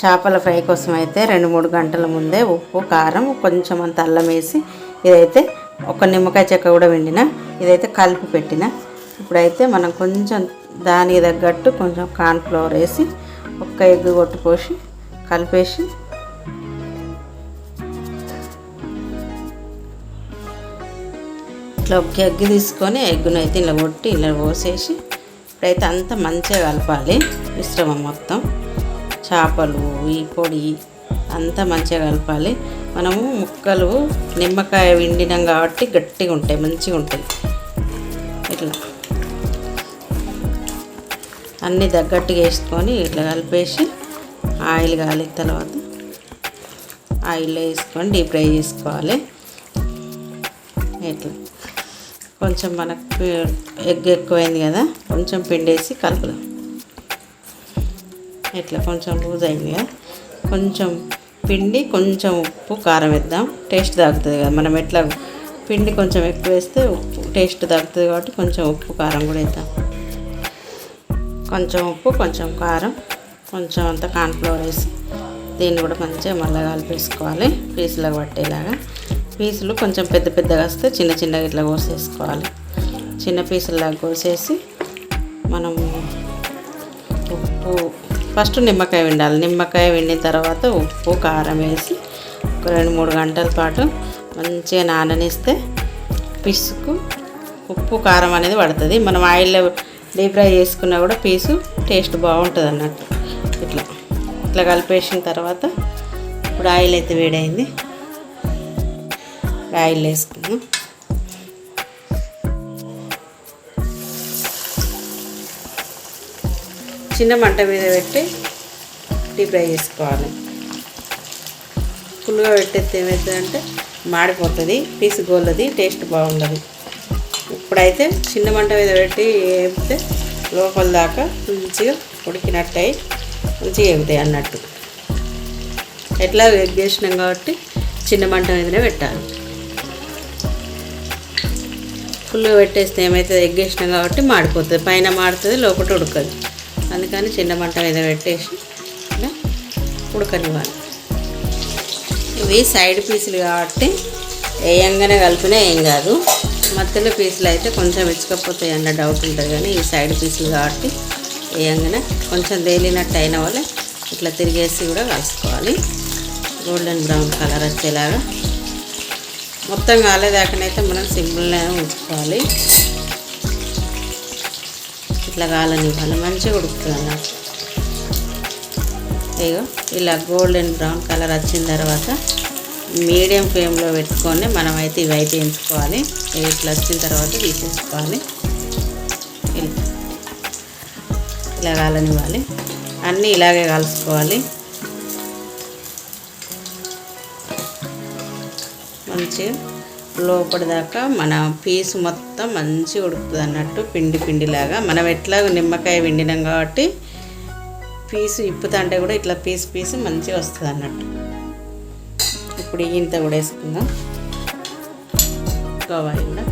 చేపల ఫ్రై కోసం అయితే రెండు మూడు గంటల ముందే ఉప్పు కారం కొంచెం అంత అల్లం వేసి ఇదైతే ఒక నిమ్మకాయ చెక్క కూడా వండిన ఇదైతే కలిపి పెట్టిన. ఇప్పుడైతే మనం కొంచెం దానికి తగ్గట్టు కొంచెం కార్న్ఫ్లవర్ వేసి ఒక్క ఎగ్ కొట్టు పోసి కలిపేసి ఇట్లా ఒక ఎగ్ తీసుకొని ఎగ్గును అయితే ఇలా కొట్టి ఇలా పోసేసి ఇప్పుడైతే అంతా మంచిగా కలపాలి మిశ్రమం మొత్తం. చేపలు ఈ పొడి అంతా మంచిగా కలపాలి. మనము ముక్కలు నిమ్మకాయ విండినాం కాబట్టి గట్టిగా ఉంటాయి మంచిగా ఉంటాయి. ఇట్లా. అన్నీ తగ్గట్టుగా వేసుకొని ఇట్లా కలిపేసి ఆయిల్ కాలిన తర్వాత ఆయిల్లో వేసుకొని డీప్ ఫ్రై చేసుకోవాలి. ఇట్లా. కొంచెం మనకు ఎగ్ ఎక్కువైంది కదా కొంచెం పిండి వేసి కలుపుదాం. ఇట్లా కొంచెం లూజ్ అయిందిగా కొంచెం పిండి కొంచెం ఉప్పు కారం వేద్దాం. టేస్ట్ తగ్గుతుంది కదా. మనం ఎట్లా పిండి కొంచెం ఎక్కువ వేస్తే ఉప్పు టేస్ట్ తగ్గుతుంది కాబట్టి కొంచెం ఉప్పు కారం కూడా వేద్దాం. కొంచెం ఉప్పు కొంచెం కారం కొంచెం అంత కార్న్ఫ్లవర్ వేసి దీన్ని కూడా మంచిగా మళ్ళీ కలిపేసుకోవాలి పీసులకు పట్టేలాగా. పీసులు కొంచెం పెద్ద పెద్దగా వస్తే చిన్న చిన్నగా ఇట్లా కోసేసుకోవాలి. చిన్న పీసులాగా కోసేసి మనం ఉప్పు ఫస్ట్ నిమ్మకాయ విండాలి నిమ్మకాయ విండిన తర్వాత ఉప్పు కారం వేసి ఒక రెండు మూడు గంటల పాటు మంచిగా నాననిస్తే పిసుకు ఉప్పు కారం అనేది పడుతుంది. మనం ఆయిల్లో డీప్ ఫ్రై చేసుకున్నా కూడా పీసు టేస్ట్ బాగుంటుంది అన్నట్టు. ఇట్లా. ఇట్లా కలిపేసిన తర్వాత ఇప్పుడు ఆయిల్ అయితే వేడైంది. ఆయిల్ వేసుకున్నాం చిన్న మంట మీద పెట్టి డీప్ ఫ్రై చేసుకోవాలి. ఫుల్గా పెట్టేస్తే ఏమవుతుందంటే మాడిపోతుంది పీసు గోల్లది టేస్ట్ బాగుండదు. ఇప్పుడైతే చిన్న మంట మీద పెట్టి వేపితే లోపల దాకా మంచిగా ఉడికినట్టయి మంచిగా వేగుతాయి అన్నట్టు. ఎట్లా వేగ్ చేసినాం కాబట్టి చిన్న మంట మీదనే పెట్టాలి. ఫుల్గా పెట్టేస్తే ఏమవుతుంది? ఎగ్గేసినాం కాబట్టి మాడిపోతుంది. పైన మాడుతుంది లోపల ఉడకదు. అందుకని చిన్న మంట మీద పెట్టేసి ఇలా ఉడకనివ్వాలి. ఇవి సైడ్ పీసులు కాబట్టి వేయంగానే కలిపినా ఏం కాదు. మధ్యలో పీసులు అయితే కొంచెం ఇచ్చకపోతాయి అన్న డౌట్ ఉంటుంది కానీ ఈ సైడ్ పీసులు కాబట్టి వేయంగానే కొంచెం తేలినట్టు అయిన వాళ్ళే ఇట్లా తిరిగేసి కూడా కలుసుకోవాలి. గోల్డెన్ బ్రౌన్ కలర్ వచ్చేలాగా. మొత్తం కాలేదాకనైతే మనం సింపుల్గా ఉంచుకోవాలి. ఇట్లా కాలనివ్వాలి మంచిగా ఉడుకుతుంది అన్నట్టు ఇగో ఇలా గోల్డెన్ బ్రౌన్ కలర్ వచ్చిన తర్వాత మీడియం ఫ్లేమ్లో పెట్టుకొని మనమైతే ఇవైతే ఎంచుకోవాలి. ఇట్లా వచ్చిన తర్వాత తీసేసుకోవాలి. ఇలా కాలనివ్వాలి. అన్నీ ఇలాగే కలుసుకోవాలి మంచిగా లోపలి దాకా మన పీసు మొత్తం మంచిగా ఉడుకుతుంది అన్నట్టు పిండి పిండిలాగా. మనం ఎట్లా నిమ్మకాయ విండినాం కాబట్టి పీసు ఇప్పుతంటే కూడా ఇట్లా పీసు పీసు మంచిగా వస్తుంది అన్నట్టు. ఇప్పుడు ఇంత కూడా వేసుకుందాం. కావాలి కూడా.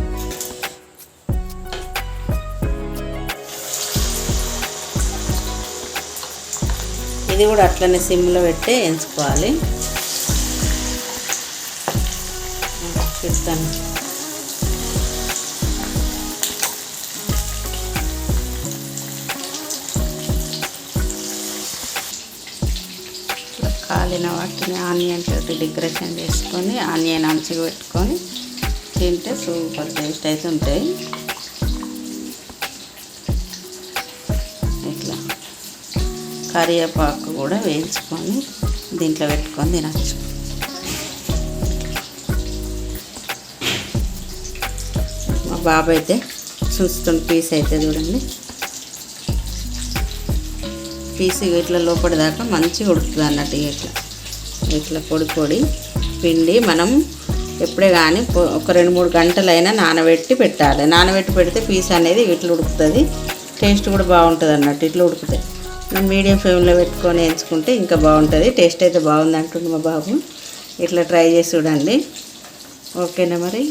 ఇది కూడా అట్లనే సిమ్లో పెట్టి ఎంచుకోవాలి చెప్తాను కాలిన వాటిని ఆనియన్ తోటి డెకరేషన్ చేసుకొని ఆనియన్ అంచుకు పెట్టుకొని తింటే సూపర్ టేస్ట్ అయితే ఉంటాయి. ఇట్లా కరివేపాకు కూడా వేయించుకొని దీంట్లో పెట్టుకొని తినచ్చు. బాబు అయితే చూస్తున్న పీస్ అయితే చూడండి. పీస్ ఇట్లా లోపలి దాకా మంచిగా ఉడుకుతుంది అన్నట్టు ఇట్లా. ఇట్లా పొడి పొడి పిండి మనం ఎప్పుడే కానీ ఒక రెండు మూడు గంటలైనా నానబెట్టి పెట్టాలి. నానబెట్టి పెడితే పీస్ అనేది ఇట్లా ఉడుకుతుంది. టేస్ట్ కూడా బాగుంటుంది అన్నట్టు ఇట్లా ఉడుకుతాయి. మనం మీడియం ఫ్లేమ్లో పెట్టుకొని ఎంచుకుంటే ఇంకా బాగుంటుంది. టేస్ట్ అయితే బాగుంది అంటుంది మా బాబు. ఇట్లా ట్రై చేసి చూడండి. ఓకేనా మరి?